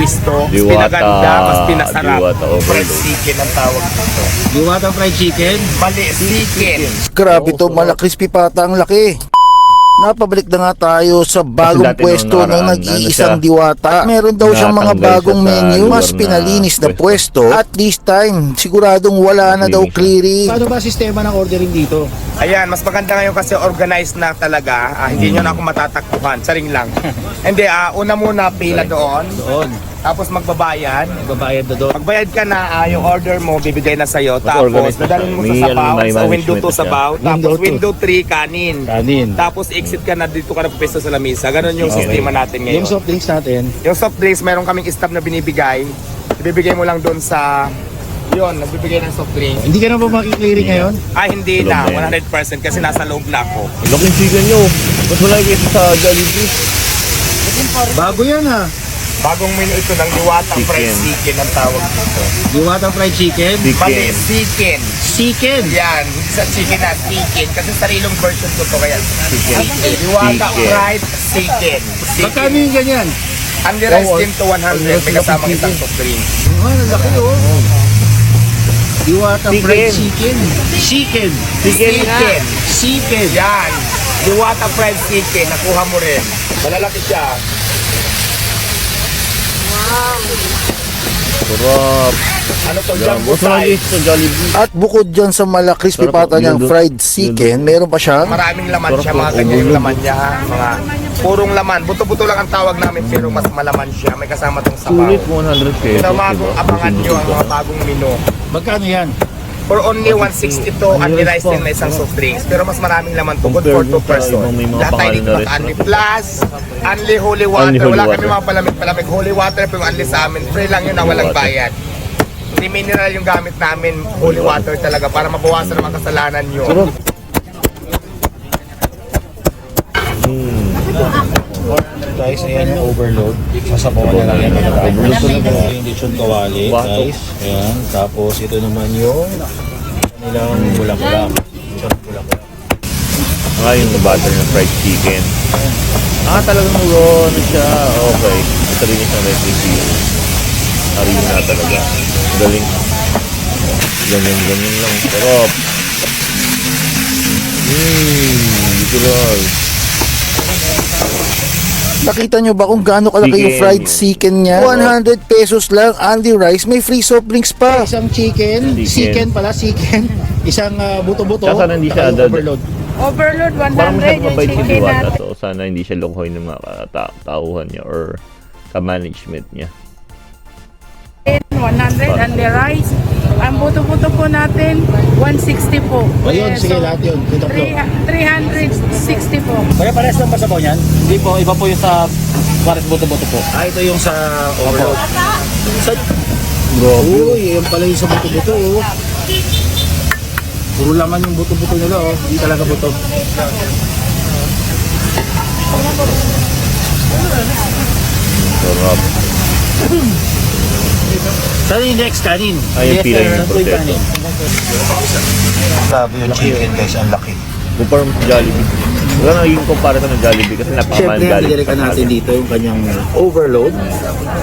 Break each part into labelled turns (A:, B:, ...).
A: pinagpwisto, mas
B: Diwata-
A: pinaganda, mas pinasarap.
B: Diwata overload.
A: Fried chicken ang tawag dito.
C: Diwata fried chicken.
A: Mali, chicken.
D: Grabe to, malakrispy pata ang laki. Napabalik na nga tayo sa bagong pwesto ng nag-iisang
B: ano siya,
D: diwata. Meron daw siyang mga bagong
B: siya
D: menu, mas
B: na
D: pinalinis na
B: pwesto.
D: pwesto. At this time, siguradong wala na daw clearing.
C: Paano ba sistema ng ordering dito?
A: Ayan, mas maganda ngayon kasi organized na talaga. Ah, hindi nyo na ako matatakbuhan. Saring lang. hindi, ah, una muna pila doon.
C: Doon.
A: Tapos magbabayad.
C: Magbabayad na doon.
A: Magbayad ka na, ah, yung order mo, bibigay na sa'yo. Tapos,
B: organized na
A: dadalhin mo
B: May
A: sa
B: ano,
A: sabaw,
B: may
A: sa window 2
B: management na siya.
A: sabaw. Tapos
C: Window two.
A: window 3 kanin.
C: Kanin.
A: Tapos exit ka na dito ka na pwesto sa lamisa. Ganon yung
B: Okay.
A: sistema natin ngayon.
C: Yung soft drinks natin.
A: Yung soft drinks, meron kaming stop na binibigay. Ibibigay mo lang doon sa... Yun, nagbibigay ng soft drink.
C: Hindi ka na ba makiklearing ngayon?
A: Ah, hindi na.
B: loob na yan.
A: 100% kasi nasa loob na ako.
B: Laking chicken nyo. Mas malaki kaysa sa Jollibee.
C: Bago yan ah.
A: Bagong menu ito ng Diwatang
B: Chicken.
A: Fried Chicken ang tawag dito.
C: Diwata fried chicken.
A: Mali,
B: Chicken.
A: chicken.
C: Chicken.
A: Yan, hindi sa chicken na chicken. Kasi sarilong version ko to kaya.
B: Chicken. Chicken.
A: Fried Chicken.
C: Magkano
A: Chicken.
C: yung ganyan?
A: Ang rice din to 100. May kasamang isang soft drink.
C: Oh, ang laki oh. Diwata
B: Chicken.
C: fried chicken. Chicken.
B: Chicken.
A: Chicken.
C: Chicken.
A: Yan. Diwata Fried Chicken. Nakuha mo rin. Malalaki siya.
B: Sarap.
A: Ano to?
B: Yan.
A: Jumbo
B: malaki
A: size.
B: Jollibee.
D: At bukod dyan sa malakrispy
B: Sarap,
D: pata niyang
B: yun
D: fried chicken, meron pa siyang
A: Maraming laman
B: Sarap
A: siya,
B: po,
A: mga ganyan yung laman niya. Mga purong laman. Buto-buto lang ang tawag namin pero mas malaman siya. May kasama tong sabaw.
B: Sulit 100 pesos.
A: Ito mga kung
B: diba?
A: abangan nyo ang mga bagong menu.
C: Magkano yan?
A: For only 162 and the rice din may isang soft drinks. Pero mas maraming laman to. Good for two
B: sa
A: person. Lahat tayo dito
B: na
A: naka-unli plus, unli holy water.
B: Unli
A: Wala kami mga palamig-palamig. Holy water pero unli sa amin. Free lang yun na walang bayad. Hindi mineral yung gamit namin. Holy water talaga para mabawasan ang mga kasalanan nyo.
C: Guys, ayan yung overload. Sasabawan na lang yan.
B: Overload na?
C: Ito yung lechon kawali, guys. Ayan. Tapos ito naman yung nilang bulaklak. Lechon bulaklak.
B: Saka yung butter ng fried chicken. Ah, talagang raw na siya. Okay. Ito rin isang recipe. Harina na talaga. Galing. Ganyan, ganyan lang. Sarap. Mmm, literal.
D: Nakita nyo ba kung gaano kalaki yung fried chicken niya? 100 pesos lang, only rice, may free soft drinks pa.
C: Isang chicken,
B: Chicken.
C: chicken pala, chicken. Isang ah, buto-buto.
B: Sana hindi siya
C: overload.
E: Overload
B: Parang
E: 100
B: masyadong
E: yung chicken natin.
B: to. Sana hindi siya lokohin ng mga kata- tauhan niya or ka-management niya.
E: 100 and the rice. Ang buto-buto po natin, 160 po.
C: O yun, sige
E: so,
C: lahat yun. Yung tatlo.
E: three- 360 po.
F: Kaya pares lang ba sabaw niyan? Hindi po, iba po yung sa pares buto-buto po.
C: Ah, ito yung sa overload. Sa,
B: Grabe.
C: uy, yung pala yung sa buto-buto. Oh. Puro laman yung buto-buto nila. Oh. Hindi talaga buto.
B: Sarap.
C: Yung next kanin?
B: Ay, yung pila yung
F: Ito yung kanin.
C: Grabe yung chicken guys, ang laki.
B: Kumpara sa Jollibee. Wala naging comparison ng Jollibee kasi
C: Siyempre, ang
B: Jollibee.
C: didirikan natin dito yung kanyang overload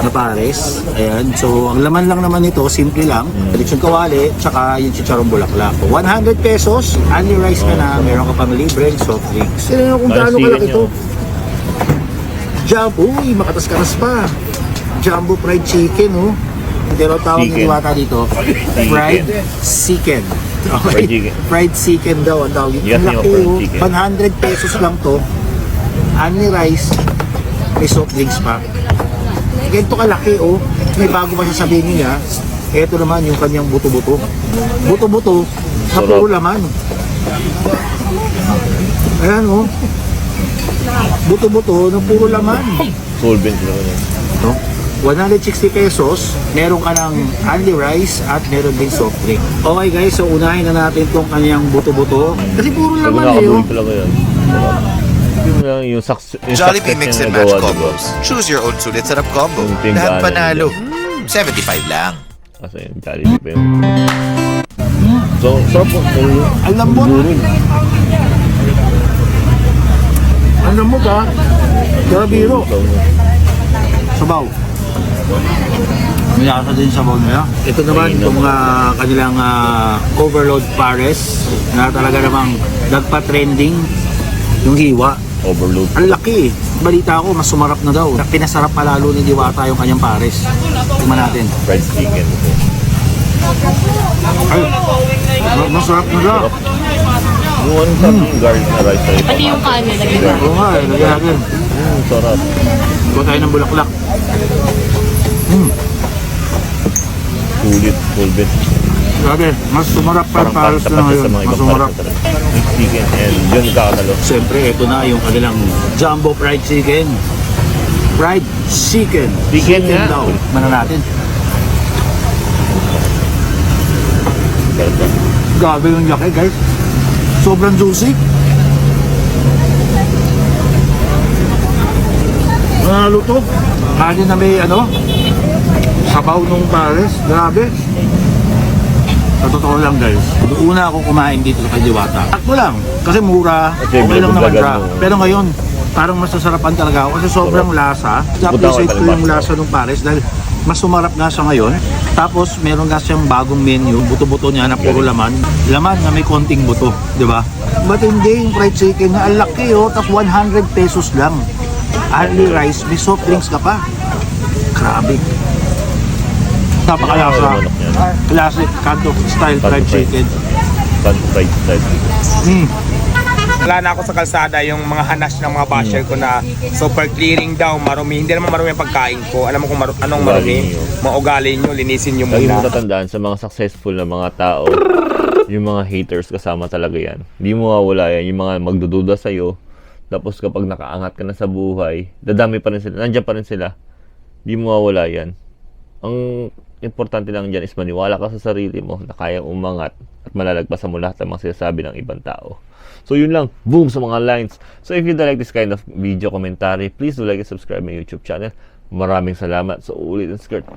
C: na pares. Ayan. So, ang laman lang naman nito, simple lang.
B: Hmm.
C: Lechon kawali, tsaka yung chicharong bulaklak. 100 pesos, only rice ka na, meron ka pang libreng soft drinks. Nyo kung gaano kalaki
B: nyo.
C: to. Jumbo, uy, makatas-katas pa. Jumbo fried chicken, oh. Raw tawag
B: Chicken.
C: Diwata dito. Fried chicken. Okay.
B: Fried chicken.
C: Fried chicken daw ang tawag.
B: Yes,
C: laki,
B: chicken.
C: 100 pesos lang to. Only rice, may soft drinks pa. Ganito kalaki, oh. May bago pa siya sabihin niya. Ito naman yung kanyang buto-buto. Buto-buto,
B: Sarap.
C: puro laman. Ayan, oh. Buto-buto, na puro laman.
B: Solvent lang yun.
C: No? 160 pesos, meron ka ng only rice at meron din soft drink. Okay guys, so unahin na natin tong kanyang buto-buto. Kasi puro
B: Pag
C: laman eh, oh.
B: talaga yan. Sarap. Yung, yung, success, yung
G: Jollibee
B: success
G: Mix and Match
B: nagawa, diba?
G: Combos. Choose your own sulit sarap combo.
B: Yung
G: Lahat panalo.
B: nila.
G: Mm, 75 lang.
B: Kasi yung Jollibee pa yun. So, sarap po.
C: Ang lambot. Ang lambot ha. Pero biro. Sabaw. Nilasa din sa bowl nila. Ito naman itong ah, kanilang ah, overload pares na talaga namang nagpa-trending yung hiwa.
B: Overload.
C: Ang laki. Balita ko, mas sumarap na daw. Pinasarap pa lalo ni Diwata yung kanyang pares. Tingnan natin.
B: Fried chicken.
C: Ay, ma- masarap na daw.
B: Yung ano sa yung garlic na rice ay
H: Pati yung kanin, lagyan.
C: Oo nga, eh, lagyan natin.
B: Mm, sarap.
C: Kuha tayo ng bulaklak.
B: Sulit, full bit.
C: Grabe, mas sumarap pa
B: Parang
C: yung pares
B: tapat
C: ngayon.
B: sa mga
C: Mas
B: ibang
C: sumarap.
B: Mixed chicken and yun kakatalo.
C: Siyempre, ito na yung kanilang jumbo fried chicken. Fried chicken.
B: Chicken nga.
C: daw. Mana natin. Grabe yung laki, guys. Sobrang juicy. Nanalo to. Kanin na may ano, sabaw nung pares. Grabe. Sa totoo lang guys, una ako kumain dito kay Diwata. Takbo lang, kasi mura,
B: Kasi
C: okay lang naman siya. Pero ngayon, parang masasarapan talaga ako kasi sobrang lasa. Na-appreciate ko yung lasa ng pares dahil mas sumarap nga siya ngayon. Tapos meron nga siyang bagong menu, buto-buto niya na puro laman. Laman na may konting buto, di ba? But hindi yung fried chicken na ang laki oh, tapos 100 pesos lang. Only rice, may soft drinks ka pa. Grabe. Napakalasa. Classic Kanto style fried
B: Kanto fried.
C: chicken.
B: Pan fried fried.
C: Mm.
A: Wala na ako sa kalsada yung mga hanas ng mga basher ko na super clearing daw, marumi. Hindi naman marumi ang pagkain ko. Alam mo kung maru- anong marumi?
B: niyo.
A: Mga ugali nyo, linisin nyo
B: Lagi mo
A: muna.
B: tatandaan sa mga successful na mga tao, yung mga haters kasama talaga yan. Hindi mo mawala yan. Yung mga magdududa sa'yo. Tapos kapag nakaangat ka na sa buhay, dadami pa rin sila. Nandiyan pa rin sila. Hindi mo mawala yan. Ang importante lang dyan is maniwala ka sa sarili mo na kayang umangat at malalagpasan mo lahat ng mga sinasabi ng ibang tao. So yun lang, boom sa mga lines. So if you like this kind of video commentary, please do like and subscribe my YouTube channel. Maraming salamat. So ulit and skirt.